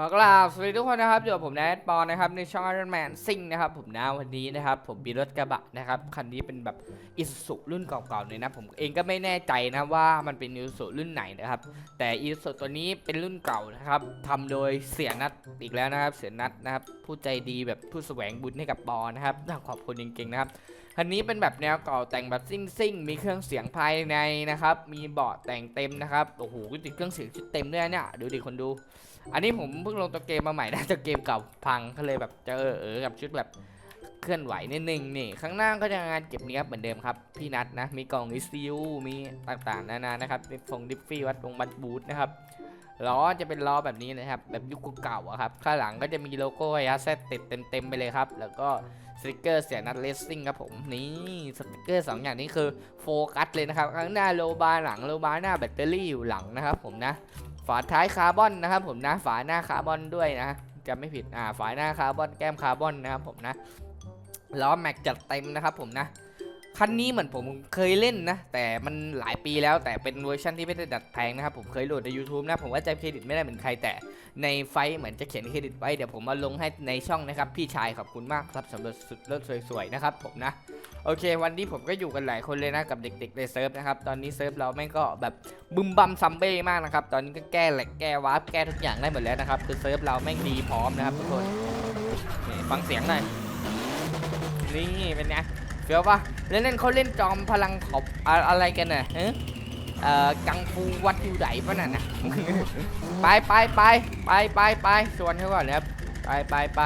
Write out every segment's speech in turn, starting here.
ขอกราบสวัสดีทุกคนนะครับอยู่กับผมแนทปอนนะครับในช่อง Iron Man ซิงนะครับผมนะวันนี้นะครับผมมีรถกระบะนะครับคันนี้เป็นแบบอิสุรุ่นเก่าๆเลยนะผมเองก็ไม่แน่ใจนะว่ามันเป็นอิสุรุ่นไหนนะครับแต่อิสุตัวนี้เป็นรุ่นเก่านะครับทำโดยเสียนัดอีกแล้วนะครับเสียนัดนะครับผู้ใจดีแบบผู้แสวงบุญให้กับปอนะครับต้องขอบคุณจริงๆนะครับคันนี้เป็นแบบแนวเก่าแต่งแบบซิ่งๆมีเครื่องเสียงภายในนะครับมีเบาะแต่งเต็มนะครับโอ้โหติดเครื่องเสียงชุดเต็มด้วยเนี่ยดูดิคนดู อันนี้ผมเพิ่งลงตัวเกมมาใหม่นะตัวเกมเก่าพังก็เลยแบบเจอเออกับชุดแบบเคลื่อนไหวนิดนึงนี่ข้างหน้าก็จะงานเก็บเนี้ยบเหมือนเดิมครับพี่นัทนะมีกล่องอิซิวมีต่างๆนานานะครับมีฟงดิฟฟี่วัดวงบัตบูทนะครับล้อจะเป็นล้อแบบนี้นะครับ แบบยุคเก่าๆครับข้างหลังก็จะมีโลโก้ยัสเซตติดเต็มๆไปเลยครับ แล้วก็สติกเกอร์เสียนัดเลสซิ่งครับผมนี่สติกเกอร์สองอย่างนี้คือโฟกัสเลยนะครับข้างหน้าโลบาร์หลังโลบาร์หน้าแบตเตอรี่อยู่หลังนะครับผมนะ ฝาท้ายคาร์บอนนะครับ ผมนะ ฝาหน้าคาร์บอนด้วยนะจะไม่ผิด อ่า ฝาหน้าคาร์บอน แก้มคาร์บอนนะครับผมนะ ล้อแม็กจัดเต็มนะครับผมนะ คันนี้เหมือนผมเคยเล่นนะ แต่มันหลายปีแล้ว แต่เป็นเวอร์ชันที่ไม่ได้ดัดแปลงนะครับ ผมเคยโหลดใน YouTube นะ ผมว่าจำเครดิตไม่ได้เหมือนใคร แต่ในไฟเหมือนจะเขียนเครดิตไว้ เดี๋ยวผมมาลงให้ในช่องนะครับ พี่ชายขอบคุณมากครับสำหรับสุดเลิศสวยๆนะครับผมนะ โอเค วันนี้ผมก็อยู่กันหลายคนเลยนะกับเด็กๆในเซิร์ฟนะครับ ตอนนี้เซิร์ฟเราแม่งก็แบบบึมบัมซัมเบ้มากนะครับ ตอนนี้ก็แก้แหลกแก้วาร์ปแก้ทุกอย่างได้หมดแล้วนะครับ คือเซิร์ฟเราแม่งดีพร้อมนะครับทุกคนนี่ฟังเสียงหน่อย นี่เป็นไงเฟี้ยวปะเล่นเล่นๆเขาเล่นจอมพลังขอบอะไรกันน่ะเอ่อกังฟูวัดอยู่ไหนปะน่ะนะไปไปไปไปไปไปชวนเขาก่อนนะครับไปไปไป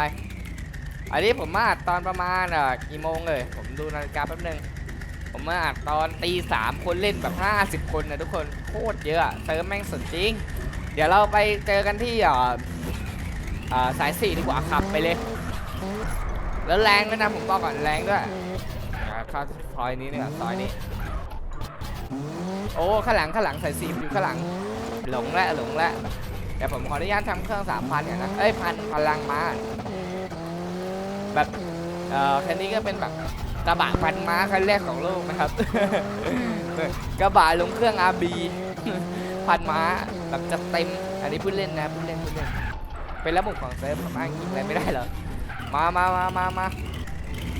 อันนี้ผมมาอัดตอนประมาณอะกี่โมงเลย ผมดูนาฬิกาแป๊บนึง ผมมาอัดตอนตีสามคนเล่นแบบ 50 คนนะทุกคนโคตรเยอะเติมแม่งสุดจริง เดี๋ยวเราไปเจอกันที่อ่าสายสี่ดีกว่าขับไปเลย แล้วแรงด้วยนะผมบอกก่อนแรงด้วยอ่าเข้าซอยนี้เนี่ยซอยนี้ โอ้ข้างหลังข้างหลังสายสี่อยู่ข้างหลังหลงแล้วหลงแล้วเดี๋ยวผมขออนุญาตทำเครื่องสามพันเนี่ยนะเอ้ยพันพลังมา แบบเอ่อคันนี้ก็เป็นแบบกระบะพันม้าคันแรกของโลกนะครับ กระบะลงเครื่อง RB พันม้าแบบจะเต็ม อันนี้พูดเล่นนะพูดเล่นพูดเล่น เป็นระบบของเซิร์ฟผมอ้างอิงอะไรไม่ได้เหรอ มามามามามา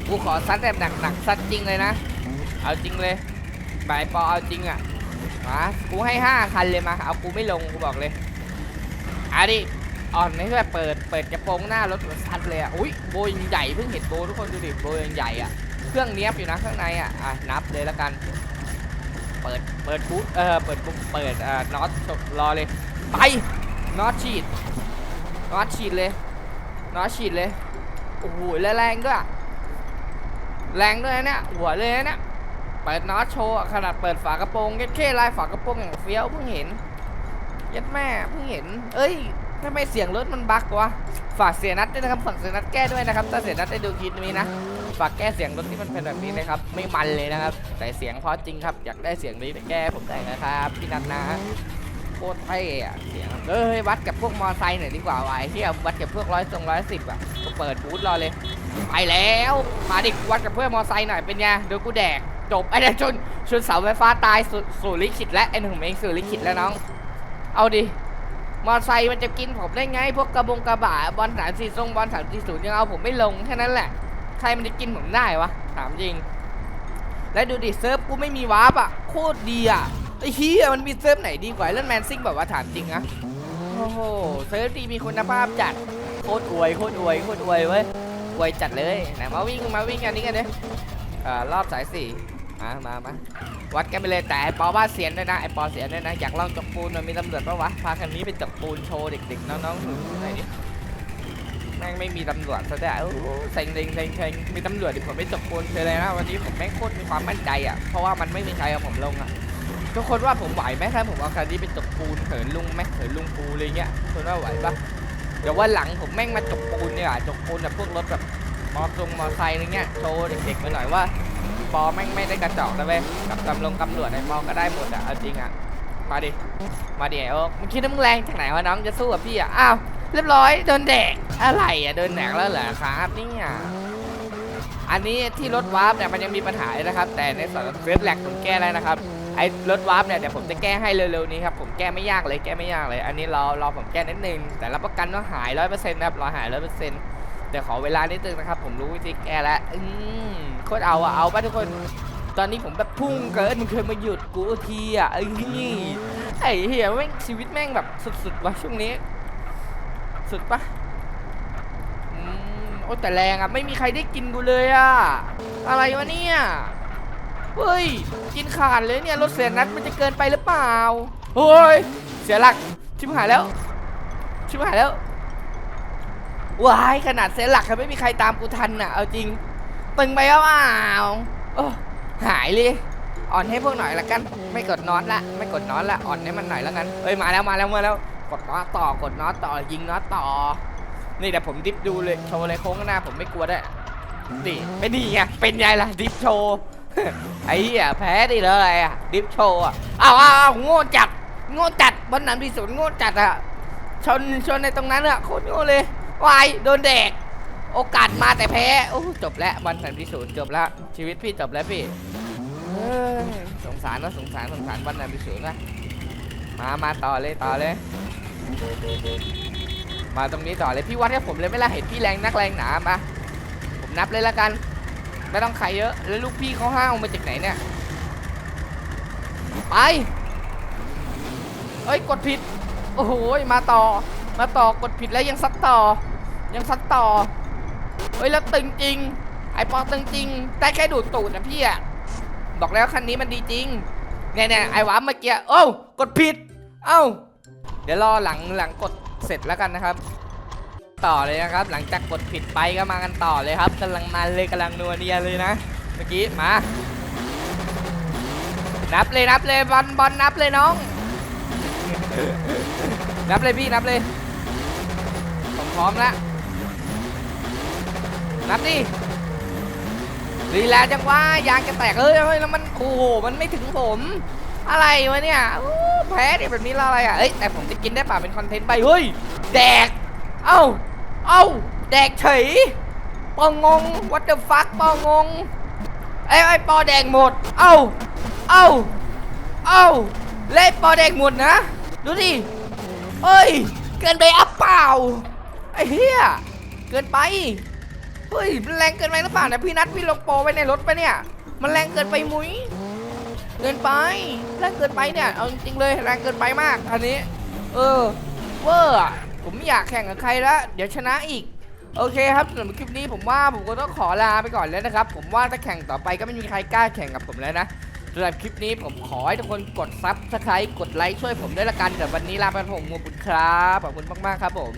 กูขอซัดแบบหนักๆซัดจริงเลยนะ เอาจริงเลยบายปอเอาจริงอะมากูให้ห้าคันเลยมา เอากูไม่ลงกูบอกเลยอาดิ อ่อนไม่ใช่เปิดเปิดกระโปรงหน้ารถแบบซัดเลยอะอุ้ยโบยังใหญ่เพิ่งเห็นโบทุกคนดูดิโบยังใหญ่อะเครื่องเนี้ยบอยู่นะข้างในอะอะนับเลยล้วกัน เปิดเปิดปุ๊เออเปิดปุ๊เปิดอ่าน็อตรอเลยไปน็อตฉีดน็อตฉีดเลยน็อตฉีดเลยโอ้โหแรงด้วยแรงด้วยนะเนี่ยหัวเลยนะเนี่ยเปิดน็อตโชว์ขนาดเปิดฝากระโปรงเย็ดเข้ลายฝากระโปรงอย่างเฟี้ยวเพิ่งเห็นย็ดแม่เพิ่งเห็น เอ้ย ทำไมเสียงรถมันบั๊กวะ ฝากเสียนัดด้วยนะครับฝากเสียนัดแก้ด้วยนะครับ ถ้าเสียนัดได้ดูคลิปนี้นะ ฝากแก้เสียงรถที่มันเป็นแบบนี้นะครับ ไม่มันเลยนะครับ แต่เสียงเพราะจริงครับ อยากได้เสียงนี้ไปแก้ผมได้นะครับพี่นัทนะโคตรเท่อะเสียงเอ้ยวัดกับพวกมอไซค์หน่อยดีกว่าว่ะไอ้เที่ยวัดกับพวกร้อยทรงร้อยสิบอะก็เปิดบูธรอเลย ไปแล้ว มาดิวัดกับเพื่อนมอไซค์หน่อยเป็นไงเดี๋ยวกูแดกจบไอ้เดี๋ยชนชนเสาไฟฟ้าตายสุสู่ลิขิตและไอ้หนุ่มเองสู่ลิขิตแล้วน้อง เอาดิ มอไซค์มันจะกินผมได้ไง พวกกระบงกระบะบอลสามสี่ทรงบอลสามสี่ศูนย์ยังเอาผมไม่ลงแค่นั้นแหละ ใครมันจะกินผมได้วะ ถามจริง แล้วดูดิเซิร์ฟกูไม่มีวาร์ปอะ โคตรดีอะไอ้เฮียมันมีเซิร์ฟไหนดีกว่าเล่นแมนซิงแบบว่าถามจริงนะโอ้โหเซิร์ฟดีมีคุณภาพจัด โคตรอวยโคตรอวยโคตรอวยเว้ยอวยจัดเลยไหนมาวิ่งมาวิ่งอันนี้กันดิเอ่อรอบสายสี่ มามามาวัดกันไปเลยแต่ไอปอว่าเสียนด้วยนะไอปอเสียนด้วยนะอยากลองจกปูนมันมีตำรวจปะวะพาคันนี้ไปจกปูนโชว์เด็กๆน้องๆหนูๆหน่อยดิแม่งไม่มีตำรวจซะด้วยโอ้เซ็งเซ็งเซ็งเซ็งมีตำรวจดิผมไม่จกปูนเลยนะวันนี้ผมแม่งโคตรมีความมั่นใจอะเพราะว่ามันไม่มีใครเอาผมลงอะทุกคนว่าผมไหวไหมถ้าผมเอาคันนี้ไปจกปูนเหินลุงแม่งเหินลุงปูอะไรเงี้ยทุกคนว่าไหวปะเดี๋ยววันหลังผมแม่งมาจกปูนเนี่ยจกปูนแบบพวกรถแบบมอตรงมอไซค์อะไรเงี้ยโชว์เด็กๆมาหน่อยว่า ปอแม่งไม่ได้กระจอกนะเว้ยกับตำรวจตำรวจในมอก็ได้หมดอะเอาจริงอะมาดิมาดิโอ้มึงคิดว่ามึงแรงจากไหนวะน้องจะสู้กับพี่อะอ้าวเรียบร้อยโดนแดกอะไรอะโดนแดกแล้วเหรอครับเนี่ยอันนี้ที่รถวาร์ปเนี่ยมันยังมีปัญหาเลยนะครับ แต่ในส่วนของเฟสแลกผมแก้แล้วนะครับไอ้รถวาร์ปเนี่ยเดี๋ยวผมจะแก้ให้เร็วๆนี้ครับผมแก้ไม่ยากเลยแก้ไม่ยากเลย อันนี้รอรอผมแก้นิดนึงแต่รับประกันว่าหายร้อยเปอร์เซ็นต์นะครับรอหายร้อยเปอร์เซ็นต์ เดี๋ยวขอเวลานิดนึงนะครับ ผมรู้วิธีแก้แล้วอืมโคตรเอาอะเอาป่ะทุกคน ตอนนี้ผมแบบพุ่งเกินมึงเคยมาหยุดกูทีอะไอ้นี่ไอ้เหี้ยแม่งชีวิตแม่งแบบสุดๆว่ะช่วงนี้ สุดปะอืมโอ้แต่แรงอะไม่มีใครได้กินกูเลยอะอะไรวะเนี่ยเฮ้ยกินขาดเลยเนี่ยรถเสียนัดมันจะเกินไปหรือเปล่าเฮ้ยเสียหลักชิบหายแล้วชิบหายแล้ว ว้ายขนาดเสียหลักยังไม่มีใครตามกูทันอะ เอาจริง ตึงไปแล้วเปล่าโอ้หายเลยอ่อนให้พวกหน่อยละกัน ไม่กดน็อตละ ไม่กดน็อตละ อ่อนให้มันหน่อยแล้วกัน เอ้ยมาแล้วมาแล้วมาแล้ว กดน็อตต่อกดน็อตต่อยิงน็อตต่อ นี่เดี๋ยวผมดิฟดูเลยโชว์เลยโค้งหน้าผมไม่กลัวได้วยนี่ไม่ดีไงเป็นไงล่ะดิฟโชว์ไอ้เหี้ยแพ้ดิเลยอะดิฟโชว์อะอ้าวอ้าวอ้าวโง่จัดโง่จัดบนหนังที่สุดโง่จัดอะชนชนในตรงนั้นอะโคตรโง่เลย วายโดนแดก โอกาสมาแต่แพ้โอ้จบแล้ววันสันพิสูจน์จบแล้วชีวิตพี่จบแล้วพี่เอ้ยสงสารนะสงสารสงสารวันนั้นไปสูงนะมามาต่อเลยต่อเลย มาตรงนี้ต่อเลยพี่วัดให้ผมเลยไม่ละเห็นพี่แรงนักแรงหนามาผมนับเลยละกัน ไม่ต้องใครเยอะแล้วลูกพี่เขาห้าวมาจากไหนเนี่ยไปเอ้ยกดผิด โอ้โหมาต่อ มาต่อกดผิดแล้วยังซัดต่อ ยังซัดต่อ เฮ้ยแล้วตึงจริง ไอปอตึงจริงได้แค่ดูดตูดนะพี่อะบอกแล้วคันนี้มันดีจริง เนี่ยเนี่ยไอ้หวามเมื่อกี้โอ้ากดผิด เอ้า เดี๋ยวรอหลังหลังกดเสร็จแล้วกันนะครับ ต่อเลยนะครับ หลังจากกดผิดไปก็มากันต่อเลยครับกำลังมันเลยกำลังนัวเนียเลยนะ เมื่อกี้มา นับเลยนับเลยบอลบอลนับเลยน้อง นับเลยพี่นับเลยผมพร้อมแล้ว นับดิลีลจังว่ายางจะแตกเอ้ยเฮ้ยแล้วมันโอ้โหมันไม่ถึงผม อะไรวะเนี่ยแพ้ดิแบบนี้แล้วอะไรอะเอ้ยแต่ผมจะกินได้ป่ะเป็นคอนเทนต์ไปเฮ้ยแดก เอ้าเอ้าแดกเฉยปองง what the fuck ปองงไอ้ยไอ้ปอแดงหมด เอ้าเอ้าเอ้าเล่ปอแดงหมดนะ ดูดิเอ้ย เกินไปอัพเปล่าไอ้เหี้ยเกินไป เฮ้ยมันแรงเกินไปหรือเปล่าเนี่ยพี่นัทพี่ลงโปรไว้ในรถไปะเนี่ย มันแรงเกินไปมุ้ยเกินไปแรงเกินไปเนี่ยเอาจริงๆเลยแรงเกินไปมากอันนี้ เออเวอร์ผมไม่อยากแข่งกับใครแล้วเดี๋ยวชนะอีกโอเคครับสำหรับคลิปนี้ผมว่าผมก็ต้องขอลาไปก่อนแล้วนะครับ ผมว่าถ้าแข่งต่อไปก็ไม่มีใครกล้าแข่งกับผมแล้วนะสำหรับคลิปนี้ผมขอให้ทุกคนกดซับสไครต์กดไลค์ช่วยผมด้วยละกันเดี๋ยววันนี้ลาไปผมมูบุญครับขอบคุณมากๆครับผม